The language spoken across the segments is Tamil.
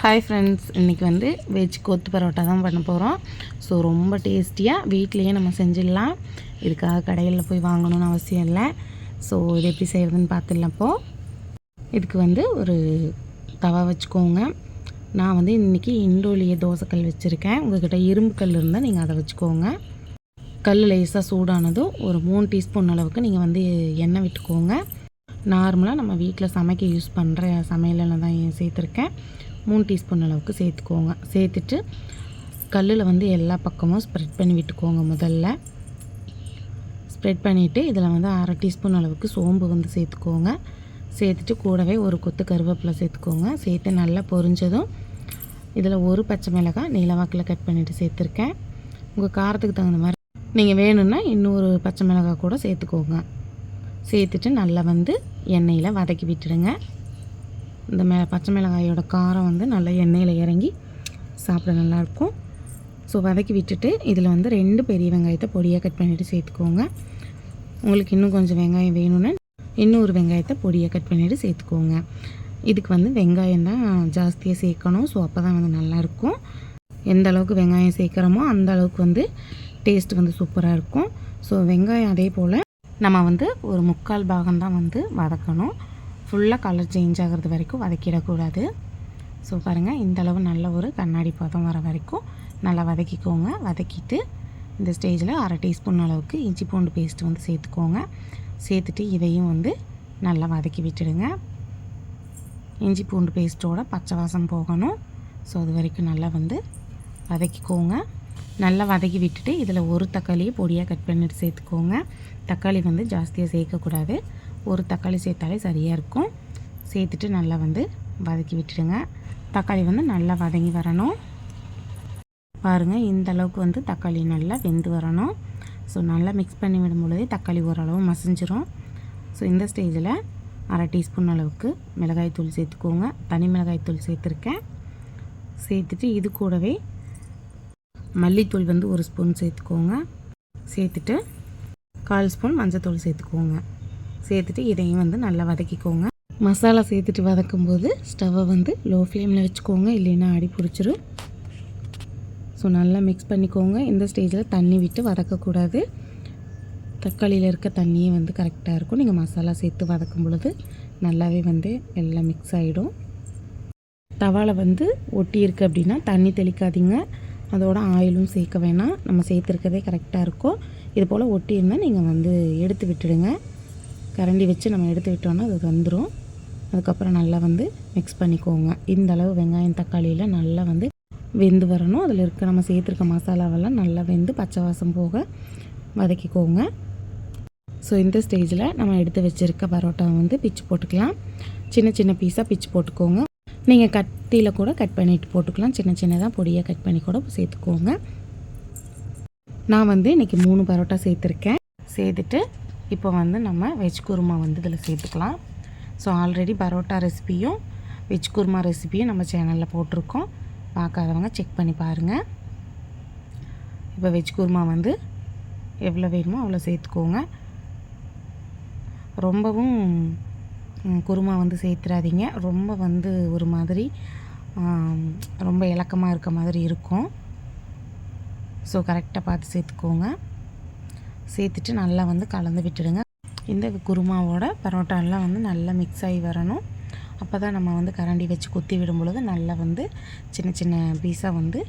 ஹாய் ஃப்ரெண்ட்ஸ் இன்றைக்கி வந்து வெஜ் கொத்து பரோட்டா தான் பண்ண போகிறோம் ஸோ ரொம்ப டேஸ்டியாக வீட்லேயே நம்ம செஞ்சிடலாம். இதுக்காக கடையில் போய் வாங்கணும்னு அவசியம் இல்லை. ஸோ இது எப்படி செய்கிறதுன்னு பார்த்துடலாம் இதுக்கு வந்து ஒரு தவா வச்சுக்கோங்க. நான் வந்து இன்றைக்கி இண்டோலிய தோசைக்கல் வச்சுருக்கேன். உங்கள்கிட்ட இரும்பு கல் இருந்தால் நீங்கள் அதை வச்சுக்கோங்க. கல் லேசாக சூடானதும் ஒரு மூணு டீஸ்பூன் அளவுக்கு நீங்கள் வந்து எண்ணெய் விட்டுக்கோங்க. நார்மலாக நம்ம வீட்டில் சமைக்க யூஸ் பண்ணுற சமையலில் தான் சேர்த்துருக்கேன். மூணு டீஸ்பூன் அளவுக்கு சேர்த்துக்கோங்க. சேர்த்துட்டு கல்லில் வந்து எல்லா பக்கமும் ஸ்ப்ரெட் பண்ணி விட்டுக்கோங்க முதல்ல. ஸ்ப்ரெட் பண்ணிவிட்டு இதில் வந்து அரை டீஸ்பூன் அளவுக்கு சோம்பு வந்து சேர்த்துக்கோங்க. சேர்த்துட்டு கூடவே ஒரு கொத்து கருவேப்பிலை சேர்த்துக்கோங்க. சேர்த்து நல்லா பொரிஞ்சதும் இதில் ஒரு பச்சை மிளகாய் நீளவாக்கில் கட் பண்ணிவிட்டு சேர்த்துருக்கேன். உங்கள் காரத்துக்கு தகுந்த மாதிரி நீங்கள் வேணும்னா இன்னொரு பச்சை மிளகாய் கூட சேர்த்துக்கோங்க. சேர்த்துட்டு நல்லா வந்து எண்ணெயில் வதக்கி விட்டுடுங்க. இந்த மே பச்சை மிளகாயோட காரம் வந்து நல்லா எண்ணெயில் இறங்கி சாப்பிட நல்லாயிருக்கும். ஸோ வதக்கி விட்டுட்டு இதில் வந்து ரெண்டு பெரிய வெங்காயத்தை பொடியாக கட் பண்ணிவிட்டு சேர்த்துக்கோங்க. உங்களுக்கு இன்னும் கொஞ்சம் வெங்காயம் வேணும்னு இன்னொரு வெங்காயத்தை பொடியாக கட் பண்ணிவிட்டு சேர்த்துக்கோங்க. இதுக்கு வந்து வெங்காயம் தான் ஜாஸ்தியாக சேர்க்கணும். ஸோ அப்போ தான் வந்து நல்லாயிருக்கும். எந்த அளவுக்கு வெங்காயம் சேர்க்குறோமோ அந்த அளவுக்கு வந்து டேஸ்ட் வந்து சூப்பராக இருக்கும். ஸோ வெங்காயம் அதே போல் நம்ம வந்து ஒரு முக்கால் பாகம் தான் வந்து வதக்கணும். ஃபுல்லாக கலர் சேஞ்ச் ஆகிறது வரைக்கும் வதக்கிடக்கூடாது. ஸோ பாருங்கள் இந்த அளவு நல்ல ஒரு கண்ணாடி பதம் வர வரைக்கும் நல்லா வதக்கிக்கோங்க. வதக்கிட்டு இந்த ஸ்டேஜில் அரை டீஸ்பூன் அளவுக்கு இஞ்சி பூண்டு பேஸ்ட் வந்து சேர்த்துக்கோங்க. சேர்த்துட்டு இதையும் வந்து நல்லா வதக்கி விட்டுடுங்க. இஞ்சி பூண்டு பேஸ்ட்டோட பச்சை வாசம் போகணும். ஸோ அது வரைக்கும் நல்லா வந்து வதக்கிக்கோங்க. நல்லா வதக்கி விட்டுட்டு இதில் ஒரு தக்காளியை பொடியாக கட் பண்ணிட்டு சேர்த்துக்கோங்க. தக்காளி வந்து ஜாஸ்தியாக சேர்க்கக்கூடாது. ஒரு தக்காளி சேர்த்தாலே சரியாக இருக்கும். சேர்த்துட்டு நல்லா வந்து வதக்கி விட்டுடுங்க. தக்காளி வந்து நல்லா வதங்கி வரணும். பாருங்கள் இந்த அளவுக்கு வந்து தக்காளி நல்லா வெந்து வரணும். ஸோ நல்லா மிக்ஸ் பண்ணி விடும் பொழுதே தக்காளி ஓரளவு மசிஞ்சிரும். ஸோ இந்த ஸ்டேஜில் அரை டீஸ்பூன் அளவுக்கு மிளகாய்த்தூள் சேர்த்துக்கோங்க. தனி மிளகாய்த்தூள் சேர்த்துருக்கேன். சேர்த்துட்டு இது கூடவே மல்லித்தூள் வந்து ஒரு ஸ்பூன் சேர்த்துக்கோங்க. சேர்த்துட்டு கால் ஸ்பூன் மஞ்சத்தூள் சேர்த்துக்கோங்க. சேர்த்துட்டு இதையும் வந்து நல்லா வதக்கிக்கோங்க. மசாலா சேர்த்துட்டு வதக்கும்போது ஸ்டவ்வை வந்து லோ ஃப்ளேமில் வச்சுக்கோங்க. இல்லைன்னா அடி பிடிச்சிரும். ஸோ நல்லா மிக்ஸ் பண்ணிக்கோங்க. இந்த ஸ்டேஜில் தண்ணி விட்டு வதக்கக்கூடாது. தக்காளியில் இருக்க தண்ணியே வந்து கரெக்டாக இருக்கும். நீங்கள் மசாலா சேர்த்து வதக்கும் பொழுது நல்லாவே வந்து எல்லாம் மிக்ஸ் ஆகிடும் தவாவில் வந்து ஒட்டி இருக்குது அப்படின்னா தண்ணி தெளிக்காதீங்க. அதோட ஆயிலும் சேர்க்க வேணாம். நம்ம சேர்த்துருக்கதே கரெக்டாக இருக்கும். இது போல் ஒட்டி இருந்தால் நீங்கள் வந்து எடுத்து விட்டுடுங்க. கரண்டி வச்சு நம்ம எடுத்து விட்டோன்னா அது வந்துடும் அதுக்கப்புறம் நல்லா வந்து மிக்ஸ் பண்ணிக்கோங்க. இந்த அளவு வெங்காயம் தக்காளியில் நல்லா வந்து வெந்து வரணும். அதில் இருக்க நம்ம சேர்த்துருக்க மசாலாவெல்லாம் நல்லா வெந்து பச்சை வாசம் போக வதக்கிக்கோங்க. ஸோ இந்த ஸ்டேஜில் நம்ம எடுத்து வச்சுருக்க பரோட்டா வந்து பிச்சு போட்டுக்கலாம். சின்ன சின்ன பீஸாக பிச்சு போட்டுக்கோங்க. நீங்கள் கத்தியில் கூட கட் பண்ணிட்டு போட்டுக்கலாம். சின்ன சின்னதாக பொடியாக கட் பண்ணி கூட சேர்த்துக்கோங்க. நான் வந்து இன்றைக்கி மூணு பரோட்டா சேர்த்துருக்கேன். சேர்த்துட்டு இப்போ வந்து நம்ம வெஜ் குருமா வந்து இதில் சேர்த்துக்கலாம். ஸோ ஆல்ரெடி பரோட்டா ரெசிபியும் வெஜ் குருமா ரெசிபியும் நம்ம சேனலில் போட்டிருக்கோம். பார்க்காதவங்க செக் பண்ணி பாருங்கள் இப்போ வெஜ் குருமா வந்து எவ்வளோ வேணுமோ அவ்வளோ சேர்த்துக்கோங்க. ரொம்பவும் குருமா வந்து சேர்த்துறாதீங்க. ரொம்ப வந்து ஒரு மாதிரி ரொம்ப இலக்கமாக இருக்க மாதிரி இருக்கும். ஸோ கரெக்டாக பார்த்து சேர்த்துக்கோங்க. சேர்த்துட்டு நல்லா வந்து கலந்து விட்டுடுங்க. இந்த குருமாவோட பரோட்டாலாம் வந்து நல்லா மிக்ஸ் ஆகி வரணும். அப்போ தான் நம்ம வந்து கரண்டி வச்சு குத்தி விடும் பொழுது நல்லா வந்து சின்ன சின்ன பீஸாக வந்து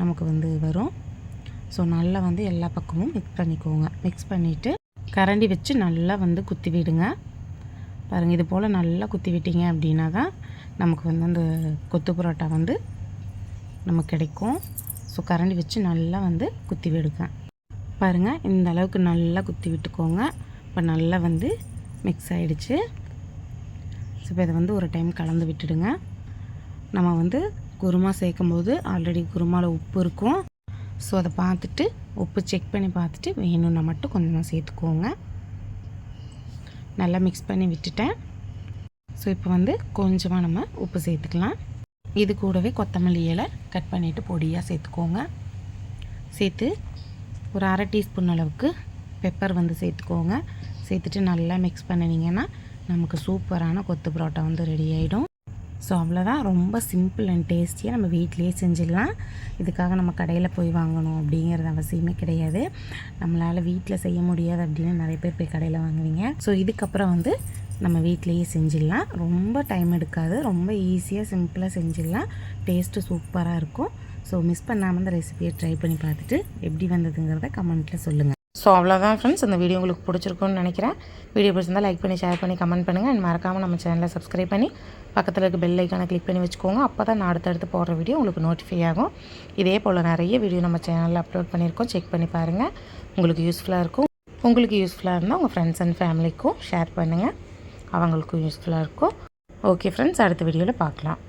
நமக்கு வந்து வரும். ஸோ நல்லா வந்து எல்லா பக்கமும் மிக்ஸ் பண்ணிக்கோங்க. மிக்ஸ் பண்ணிவிட்டு கரண்டி வச்சு நல்லா வந்து குத்தி விடுங்க. பாருங்கள் இது போல் நல்லா குத்தி விட்டீங்க அப்படின்னா தான் நமக்கு வந்து அந்த கொத்து பரோட்டா வந்து நமக்கு கிடைக்கும். ஸோ கரண்டி வச்சு நல்லா வந்து குத்தி விடுங்க. பாருங்கள் இந்த அளவுக்கு நல்லா குத்தி விட்டுக்கோங்க. இப்போ நல்லா வந்து மிக்ஸ் ஆகிடுச்சு ஸோ இப்போ இதை வந்து ஒரு டைம் கலந்து விட்டுடுங்க. நம்ம வந்து குருமா சேர்க்கும் போது ஆல்ரெடி குருமாவில் உப்பு இருக்கும். ஸோ அதை பார்த்துட்டு உப்பு செக் பண்ணி பார்த்துட்டு வேணும்னா மட்டும் கொஞ்சமாக சேர்த்துக்கோங்க. நல்லா மிக்ஸ் பண்ணி விட்டுட்டேன். ஸோ இப்போ வந்து கொஞ்சமாக நம்ம உப்பு சேர்த்துக்கலாம். இது கூடவே கொத்தமல்லி இலை கட் பண்ணிவிட்டு பொடியாக சேர்த்துக்கோங்க. சேர்த்து ஒரு அரை டீஸ்பூன் அளவுக்கு பெப்பர் வந்து சேர்த்துக்கோங்க. சேர்த்துட்டு நல்லா மிக்ஸ் பண்ணினீங்கன்னா நமக்கு சூப்பரான கொத்து பரோட்டா வந்து ரெடி ஆகிடும் ஸோ அவ்வளோதான் ரொம்ப சிம்பிள் அண்ட் டேஸ்டியாக நம்ம வீட்லேயே செஞ்சிடலாம். இதுக்காக நம்ம கடையில் போய் வாங்கணும் அப்படிங்கிறது அவசியமே கிடையாது. நம்மளால் வீட்டில் செய்ய முடியாது அப்படின்னு நிறைய பேர் போய் கடையில் வாங்குவீங்க. ஸோ இதுக்கப்புறம் வந்து நம்ம வீட்லேயே செஞ்சிடலாம். ரொம்ப டைம் எடுக்காது. ரொம்ப ஈஸியாக சிம்பிளாக செஞ்சிடலாம். டேஸ்ட்டு சூப்பராக இருக்கும். ஸோ மிஸ் பண்ணாமல் இந்த ரெசிபியை ட்ரை பண்ணி பார்த்துட்டு எப்படி வந்ததுங்கிறத கமெண்ட்டில் சொல்லுங்கள் ஸோ அவ்வளோதான் ஃப்ரெண்ட்ஸ் இந்த வீடியோ உங்களுக்கு பிடிச்சிருக்கும்னு நினைக்கிறேன். வீடியோ பிடிச்சிருந்தா லைக் பண்ணி ஷேர் பண்ணி கமெண்ட் பண்ணுங்கள் அண்ட் மறக்காமல் நம்ம சேனலை சப்ஸ்கிரைப் பண்ணி பக்கத்தில் இருக்க பெல் ஐக்கானை கிளிக் பண்ணி வச்சுக்கோங்க. அப்போ தான் நான் அடுத்தடுத்து போடுற வீடியோ உங்களுக்கு நோட்டிஃபை ஆகும். இதே போல் நிறைய வீடியோ நம்ம சேனலில் அப்லோட் பண்ணியிருக்கோம். செக் பண்ணி பாருங்கள் உங்களுக்கு யூஸ்ஃபுல்லாக இருக்கும். உங்களுக்கு யூஸ்ஃபுல்லாக இருந்தால் உங்கள் ஃப்ரெண்ட்ஸ் அண்ட் ஃபேமிலிக்கும் ஷேர் பண்ணுங்கள் அவங்களுக்கும் யூஸ்ஃபுல்லாக இருக்கும். ஓகே ஃப்ரெண்ட்ஸ் அடுத்த வீடியோவில் பார்க்கலாம்.